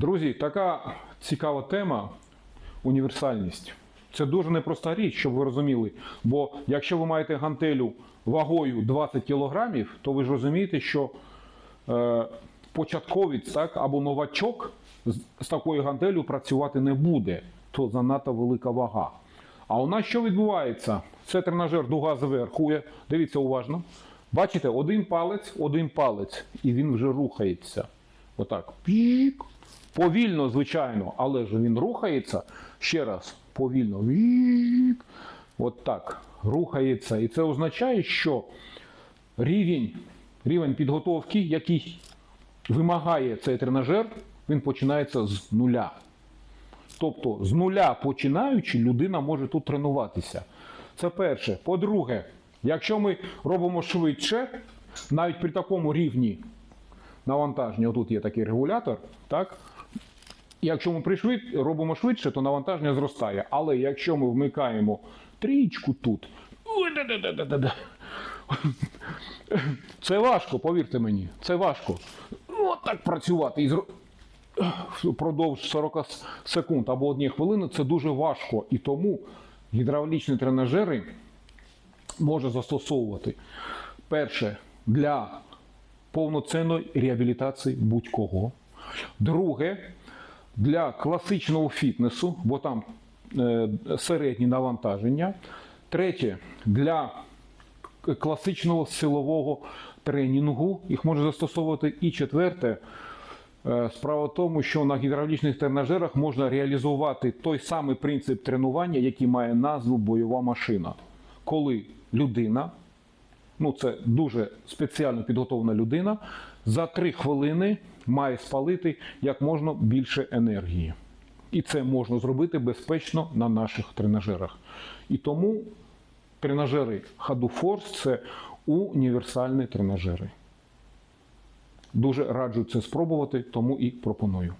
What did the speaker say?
Друзі, така цікава тема універсальність. Це дуже непроста річ, щоб ви розуміли. Бо якщо ви маєте гантелю вагою 20 кг, то ви ж розумієте, що е, початковець так, або новачок з, з такою гантелю працювати не буде, то занадто велика вага. А у нас що відбувається? Це тренажер дуга зверху. Дивіться уважно. Бачите, один палець, один палець, і він вже рухається. Отак. Пік. Повільно, звичайно, але ж він рухається. Ще раз, повільно. От так. Рухається. І це означає, що рівень, рівень підготовки, який вимагає цей тренажер, він починається з нуля. Тобто з нуля починаючи, людина може тут тренуватися. Це перше. По-друге, якщо ми робимо швидше, навіть при такому рівні навантаження, отут є такий регулятор, так? Якщо ми пришвид... робимо швидше, то навантаження зростає. Але якщо ми вмикаємо трічку тут, це важко, повірте мені, це важко. От так працювати і впродовж 40 секунд або однієї хвилини це дуже важко. І тому гідравлічні тренажери може застосовувати перше для повноцінної реабілітації будь-кого. Друге, для класичного фітнесу, бо там е, середні навантаження. Третє, для класичного силового тренінгу їх може застосовувати. І четверте, Е, Справа в тому, що на гідравлічних тренажерах можна реалізувати той самий принцип тренування, який має назву бойова машина. Коли людина, ну це дуже спеціально підготовлена людина, за 3 хвилини має спалити як можна більше енергії. І це можна зробити безпечно на наших тренажерах. І тому тренажери Haду Force – це універсальні тренажери. Дуже раджу це спробувати, тому і пропоную.